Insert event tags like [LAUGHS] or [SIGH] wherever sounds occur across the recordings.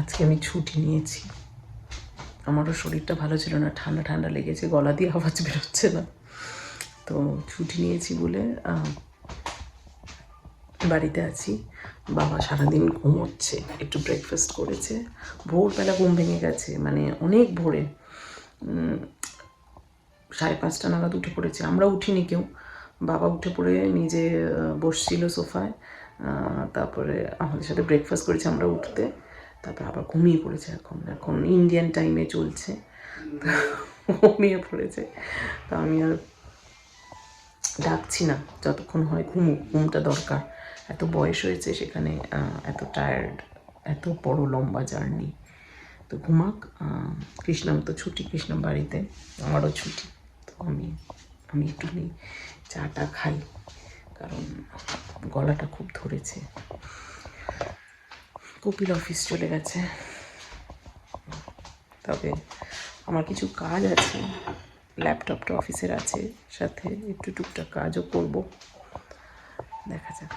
আজকে আমি ছুটি নিয়েছি। আমারও শরীরটা ভালো ছিল না, ঠান্ডা ঠান্ডা লেগেছে, গলা দিয়ে আওয়াজ বেরোচ্ছে না। তো ছুটি নিয়েছি বলে বাড়িতে আছি। বাবা সারাদিন ঘুমোচ্ছে, একটু ব্রেকফাস্ট করেছে। ভোরবেলা ঘুম ভেঙে গেছে মানে অনেক ভোরে। সাড়ে পাঁচটা নাগাদ উঠে পড়েছে, আমরা উঠিনি কেউ। বাবা উঠে পড়ে নিজে বসছিল সোফায়। তারপরে আমাদের সাথে ব্রেকফাস্ট করেছে আমরা উঠতে। তারপর আবার ঘুমিয়ে পড়েছে এখন। এখন ইন্ডিয়ান টাইমে চলছে। [LAUGHS] ঘুমিয়ে পড়েছে। তা আমি আর ডাকছি না। যতক্ষণ হয় ঘুমুক ঘুমটা দরকার। এত বয়স হয়েছে সেখানে এত টায়ার্ড এত বড় লম্বা জার্নি তো ঘুমাক কৃষ্ণাম তো ছুটি, কৃষ্ণাম বাড়িতে। আমারও ছুটি। তো আমি আমি একটুখানি চাটা খাই। কারণ গলাটা খুব ধরেছে। কপিল অফিস চলে গেছে। তবে আমার কিছু কাজ আছে ল্যাপটপটা অফিসের আছে, সাথে একটু টুকটাক কাজও করব। দেখা যাক।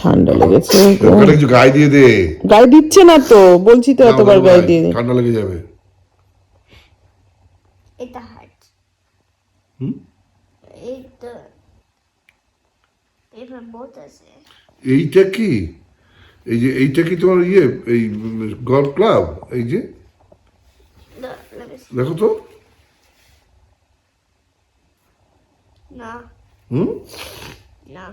ঠান্ডা লেগেছে ওটা কিছু গায়ে দিয়ে দে। গায়ে দিচ্ছে না তো বলছি তো এতবার গায়ে দিয়ে দে। ঠান্ডা লেগে যাবে। এটা হার্ট আছে। এইটা কি? এই যে এইটা কি তোমার ইয়ে এই গল্ফ ক্লাব? এই যে. দেখো তো। না। হুম? না।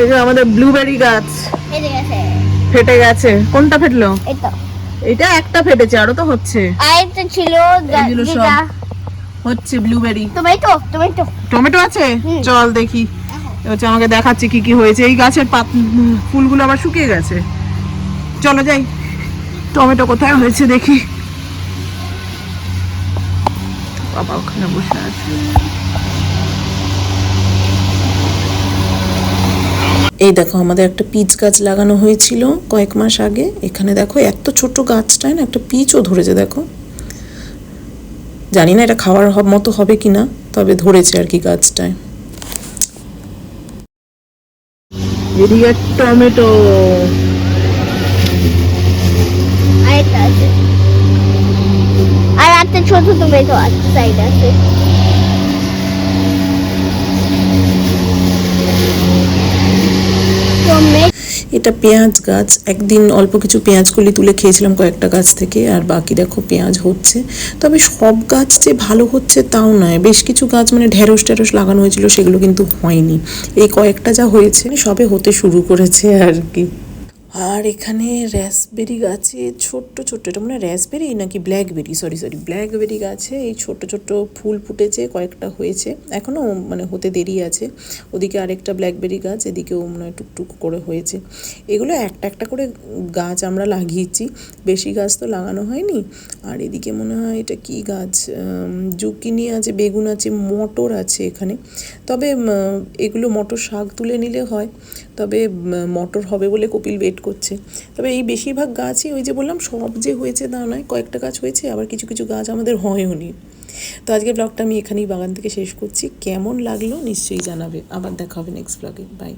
এই যে আমাদের ব্লুবেরি গাছ। এই যে গেছে। ফেটে গেছে। কোনটা ফেটলো? এটা। একটা ফেটেছে আরও তো হচ্ছে। আর একটা ছিল সব। হচ্ছে ব্লুবেরি টমেটো টমেটো টমেটো আছে? চল দেখি। হচ্ছে আমাকে দেখাচ্ছে কি কি হয়েছে। এই গাছের পাত ফুলগুলো আবার শুকিয়ে গেছে। চলো যাই। টমেটো কোথায় হয়েছে দেখি। বাবা ওখানে বসে আছে। এই দেখো আমাদের একটা পিচ গাছ লাগানো হয়েছিল কয়েক মাস আগে। এখানে দেখো এত ছোট গাছটায় না একটা পিচও ধরেছে দেখো। জানি না এটা খাওয়ার মতো হবে কিনা তবে ধরেছে আর কি গাছটায়। এদিকে টমেটো। আর একটা আর একটা ছোট টমেটো আছে সাইড আছে টমেটো এটা পেঁয়াজ গাছ। একদিন অল্প কিছু পেঁয়াজ কলি তুলে খেয়েছিলাম কয়েকটা গাছ থেকে, আর বাকি দেখো পেঁয়াজ হচ্ছে। তবে সব গাছ যে ভালো হচ্ছে তাও নয়। বেশ কিছু গাছ মানে ঢেঁড়স ঢেঁড়স লাগানো হয়েছিল, সেগুলো কিন্তু হয়নি। এই কয়েকটা যা হয়েছে, সবে হতে শুরু করেছে আর কি। আর এখানে র্যাসবেরি গাছে ছোট্ট ছোট্ট, এটা মনে র্যাসবেরি নাকি ব্ল্যাকবেরি সরি সরি ব্ল্যাকবেরি গাছে এই ছোট্ট ছোট্ট ফুল ফুটেছে, কয়েকটা হয়েছে। এখনও মানে হতে দেরি আছে। ওদিকে আরেকটা ব্ল্যাকবেরি গাছ, এদিকেও মনে হয় টুকটুক করে হয়েছে। এগুলো একটা একটা করে গাছ আমরা লাগিয়েছি। বেশি গাছ তো লাগানো হয়নি। আর এদিকে মনে হয় এটা কি গাছ? জুকিনি আছে, বেগুন আছে, মটর আছে এখানে। তবে এগুলো মটর শাক তুলে নিলে হয়। তবে মটর হবে বলে কপিল ওয়েট করছে। তবে এই বেশিরভাগ গাছই ওই যে বললাম, সব যে হয়েছে তা নয়, কয়েকটা গাছ হয়েছে, আবার কিছু কিছু গাছ আমাদের হয়ও নি। তো আজকে ব্লগটা আমি এখানেই বাগান থেকে শেষ করছি। কেমন লাগল নিশ্চয়ই জানাবে। আবার দেখা হবে নেক্সট ব্লগে বাই